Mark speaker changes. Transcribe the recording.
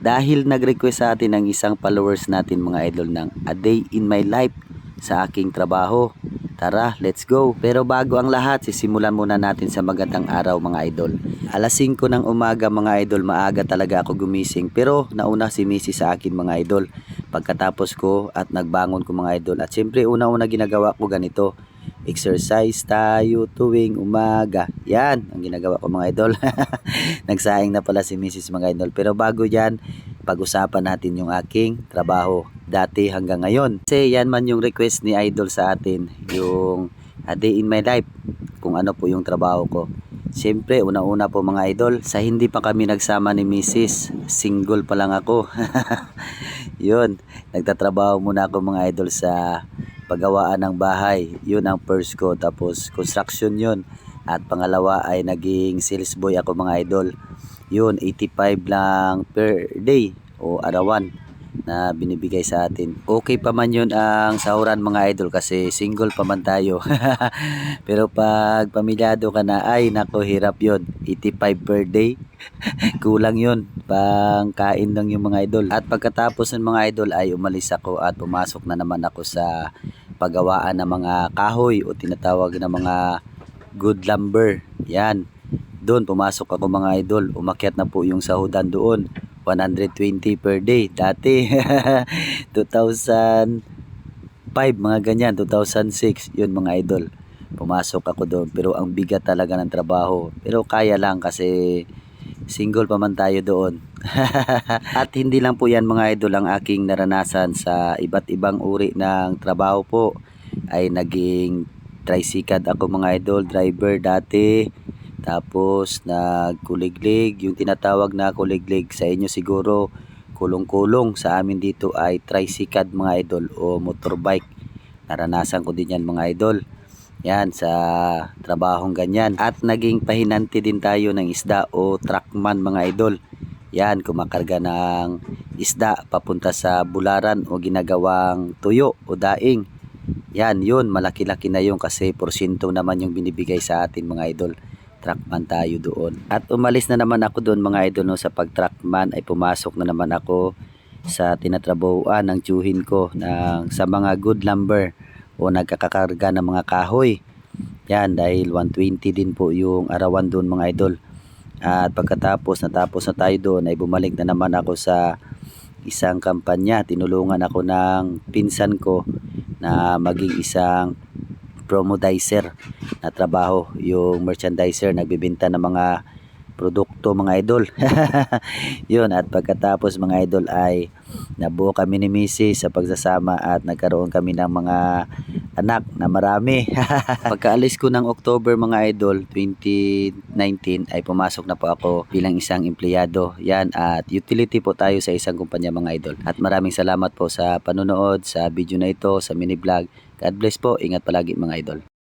Speaker 1: Dahil nag-request sa atin ng isang followers natin mga idol ng A Day in My Life sa aking trabaho. Tara, let's go. Pero bago ang lahat, sisimulan muna natin sa magandang araw mga idol. Alas 5 ng umaga mga idol, maaga talaga ako gumising. Pero nauna si Missy sa akin mga idol. Pagkatapos ko at nagbangon ko mga idol. At syempre una-una ginagawa ko ganito. Exercise tayo tuwing umaga. Yan, ang ginagawa ko mga idol. Nagsaing na pala si Mrs. mga idol. Pero bago yan, pag-usapan natin yung aking trabaho dati hanggang ngayon. Kasi yan man yung request ni idol sa atin, yung a day in my life, kung ano po yung trabaho ko. Siyempre, una-una po mga idol, sa hindi pa kami nagsama ni Mrs. Single pa lang ako. Yun, nagtatrabaho muna ako mga idol sa paggawaan ng bahay. Yun ang first ko. Tapos construction yun. At pangalawa ay naging sales boy ako mga idol. Yun, 85 lang per day o arawan na binibigay sa atin. Okay pa man yun ang sahuran mga idol kasi single pa man tayo. Pero pag pamilyado ka na, ay nako hirap yun. 85 per day. Kulang yun. Pang kain lang yung mga idol. At pagkatapos ng mga idol ay umalis ako at pumasok na naman ako sa paggawaan ng mga kahoy o tinatawag na mga good lumber. Yan. Doon pumasok ako mga idol. Umakyat na po yung sahudan doon. 120 per day. Dati 2005 mga ganyan. 2006 yun mga idol. Pumasok ako doon. Pero ang bigat talaga ng trabaho. Pero kaya lang kasi single pa man tayo doon. At hindi lang po yan mga idol ang aking naranasan sa iba't ibang uri ng trabaho po. Ay naging tricycad ako mga idol, driver dati. Tapos nagkuliglig, yung tinatawag na kuliglig sa inyo siguro kulong-kulong sa amin dito ay tricycad mga idol o motorbike. Naranasan ko din yan mga idol. Yan sa trabahong ganyan. At naging pahinanti din tayo ng isda o truckman mga idol. Yan, kumakarga ng isda papunta sa bularan o ginagawang tuyo o daing. Yan, yun, malaki-laki na yun kasi porsyento naman yung binibigay sa atin mga idol. Truckman tayo doon. At umalis na naman ako doon mga idol no, sa pag-truckman ay pumasok na naman ako sa tinatrabahuan ng tsuhin ko ng, sa mga good lumber o nagkakakarga ng mga kahoy. Yan, dahil 120 din po yung arawan doon mga idol. At pagkatapos natapos na tayo doon ay bumalik na naman ako sa isang kampanya. Tinulungan ako ng pinsan ko na maging isang promodizer na trabaho. Yung merchandiser, nagbibenta ng mga produkto mga idol. Yun, at pagkatapos mga idol ay nabuo kami ni Missy sa pagsasama at nagkaroon kami ng mga anak na marami. Pagkaalis ko ng October mga idol 2019 ay pumasok na po ako bilang isang empleyado. Yan at utility po tayo sa isang kumpanya mga idol. At maraming salamat po sa panonood sa video na ito, sa mini vlog. God bless po. Ingat palagi mga idol.